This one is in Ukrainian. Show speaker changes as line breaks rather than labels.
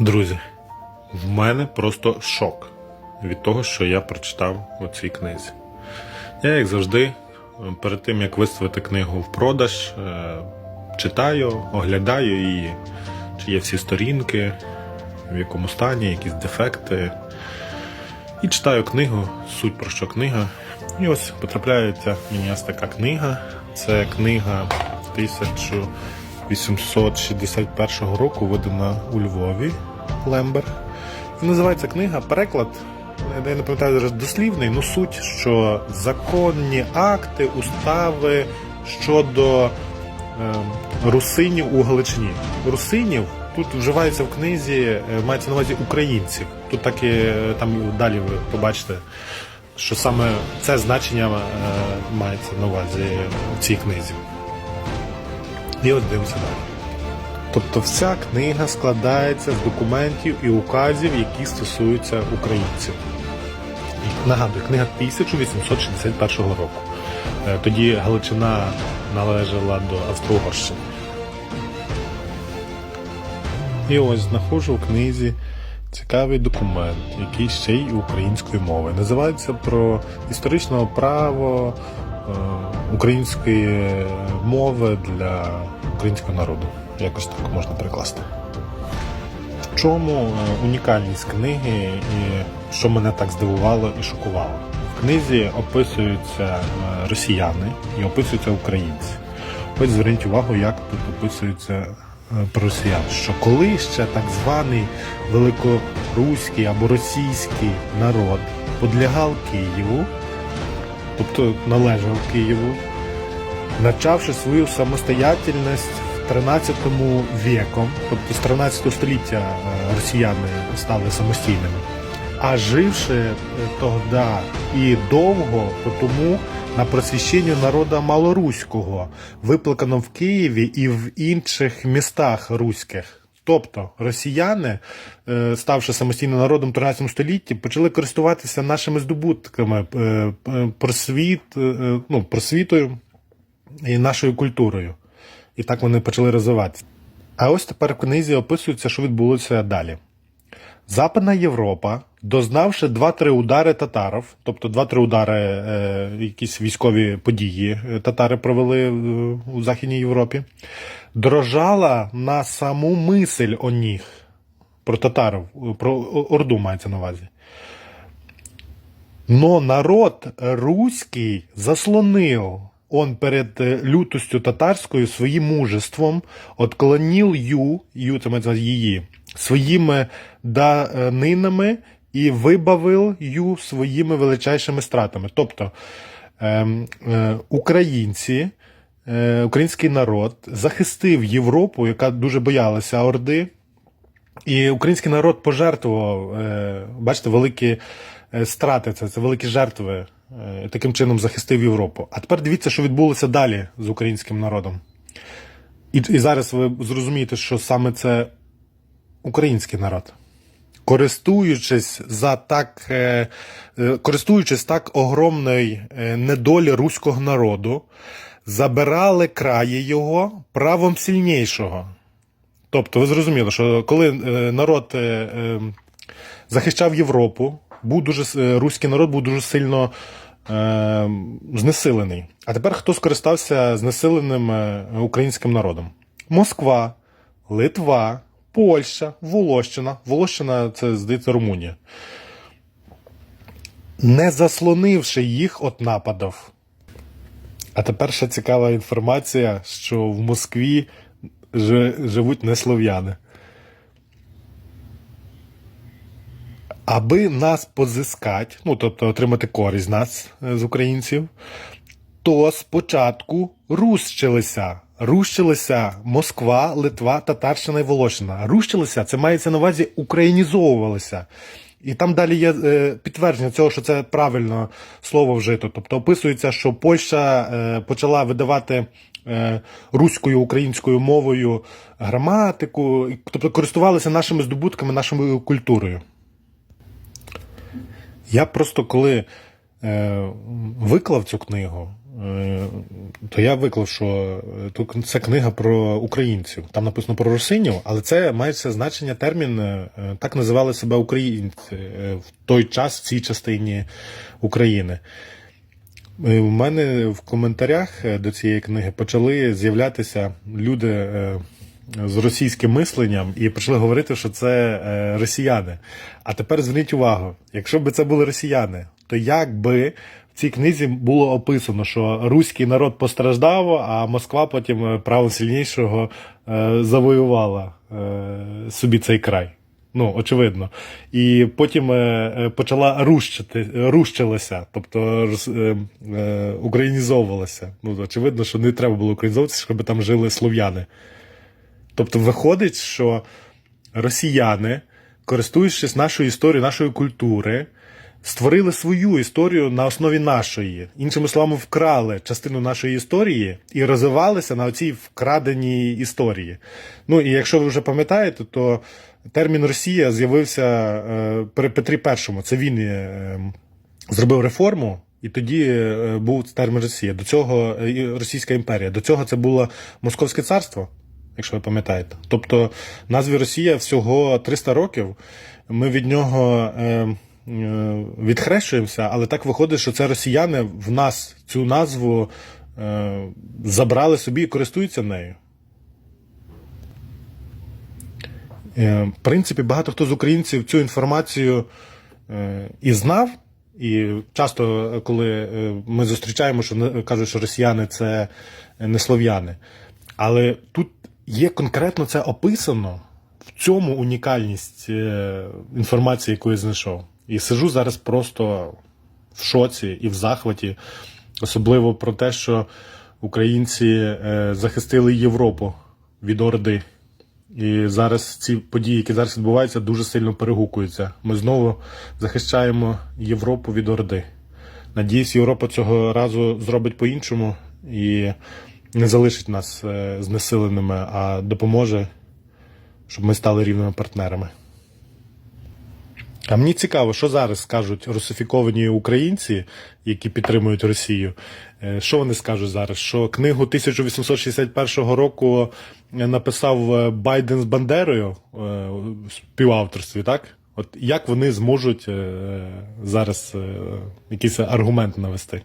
Друзі, в мене просто шок від того, що я прочитав у цій книзі. Я, як завжди, перед тим як виставити книгу в продаж, е, читаю, оглядаю її, чи є всі сторінки, в якому стані, якісь дефекти. І читаю книгу, суть про що книга. І ось потрапляється мені ось така книга. Це книга 1861 року, видана у Львові Лембер. І називається книга Переклад. Я не пам'ятаю зараз дослівний, ну суть, що законні акти, устави щодо е, русинів у Галичині. Русинів тут вживається в книзі, е, мається на увазі українців. Тут так і е, там далі ви побачите, що саме це значення е, мається на увазі в цій книзі. І от дивимося далі. Тобто вся книга складається з документів і указів, які стосуються українців. Нагадую, книга 1861 року. Е, Тоді Галичина належала до Австро-Угорщини. І ось знаходжу в книзі цікавий документ, який ще й українською мовою. Називається про історичне право е, української мови для українського народу. Якось так можна перекласти. В чому е, унікальність книги і що мене так здивувало і шокувало? В книзі описуються е, росіяни і описуються українці. Ось зверніть увагу, як тут описується е, про росіян, що коли ще так званий великоруський або російський народ подлягав Києву, тобто належав Києву, начавши свою самостоятельність 13 віком, тобто з 13 століття е, росіяни стали самостійними, а живши е, тоді і довго, тому на просвіщенню народа малоруського, викликано в Києві і в інших містах руських. Тобто росіяни, е, ставши самостійним народом в 13 столітті, почали користуватися нашими здобутками просвіт, ну, просвітою і нашою культурою. І так вони почали розвиватися. А ось тепер в книзі описується, що відбулося далі. Западна Європа, дознавши два-три удари татарів, тобто два-три удари, е, якісь військові події е, татари провели е, у Західній Європі, дрожала на саму мисль о них, про татарів, про Орду мається на увазі. Но народ руський заслонив он перед е, лютостю татарською своїм мужеством, отклонив ю, ю це мається її, своїми данинами і вибавив ю своїми величайшими стратами. Тобто ем, е, українці, е, український народ захистив Європу, яка дуже боялася Орди. І український народ пожертвував, бачите, великі страти, це, це великі жертви. Е, Таким чином захистив Європу. А тепер дивіться, що відбулося далі з українським народом. І, і зараз ви зрозумієте, що саме це український народ. Користуючись за так, е, е, користуючись так огромної недолі руського народу, забирали краї його правом сильнішого. Тобто, ви зрозуміли, що коли народ захищав Європу, був дуже е, руський народ був дуже сильно е, знесилений. А тепер хто скористався знесиленим е, українським народом? Москва, Литва, Польща, Волощина. Волощина це, здається, Румунія. Не заслонивши їх від нападів. А тепер ще цікава інформація, що в Москві живуть не слов'яни. Аби нас позискати, ну тобто отримати користь нас, е, з українців, то спочатку рущилися. Рущилися Москва, Литва, Татарщина і Волошина. Рущилися, це мається на увазі українізовувалися. І там далі є е, підтвердження цього, що це правильно слово вжито. Тобто описується, що Польща е, почала видавати руською українською мовою граматику, тобто користувалися нашими здобутками, нашою культурою. Я просто коли е, виклав цю книгу, е, то я виклав, що е, тут це книга про українців. Там написано про русинів, але це мається значення термін. е, Так називали себе українці е, в той час в цій частині України. Е, У мене в коментарях е, до цієї книги почали з'являтися люди е, з російським мисленням і почали говорити, що це е, росіяни. А тепер зверніть увагу, якщо б це були росіяни, то як би в цій книзі було описано, що руський народ постраждав, а Москва потім е, право сильнішого е, завоювала собі цей край. Ну, очевидно. І потім почала рущити, рущилася, тобто е, е, українізовувалася. Ну, очевидно, що не треба було українізовуватися, щоб там жили слов'яни. Тобто виходить, що росіяни, користуючись нашою історією, нашої культури, створили свою історію на основі нашої. Іншими словами, вкрали частину нашої історії і розвивалися на цій вкраденій історії. Ну і якщо ви вже пам'ятаєте, то термін Росія з'явився е, при Петрі І. Це він е, зробив реформу. І тоді е, був термін Росія. До цього Російська імперія. До цього це було Московське царство, якщо ви пам'ятаєте. Тобто назві Росія всього 300 років. Ми від нього е, е, відхрещуємося, але так виходить, що це росіяни в нас цю назву е, забрали собі і користуються нею. Е, В принципі, багато хто з українців цю інформацію е, і знав. І часто, е, коли е, ми зустрічаємо, що кажуть, що росіяни це не слов'яни. Але тут є конкретно це описано, в цьому унікальність е, інформації, яку я знайшов. І сижу зараз просто в шоці і в захваті, особливо про те, що українці е, захистили Європу від Орди. І зараз ці події, які зараз відбуваються, дуже сильно перегукуються. Ми знову захищаємо Європу від Орди. Надіюсь, Європа цього разу зробить по-іншому і не залишить нас е, знесиленими, а допоможе, щоб ми стали рівними партнерами. А мені цікаво, що зараз скажуть русифіковані українці, які підтримують Росію. Е, Що вони скажуть зараз? Що книгу 1861 року написав е, Байден з Бандерою в співавторстві, так? От як вони зможуть зараз якийсь аргумент навести?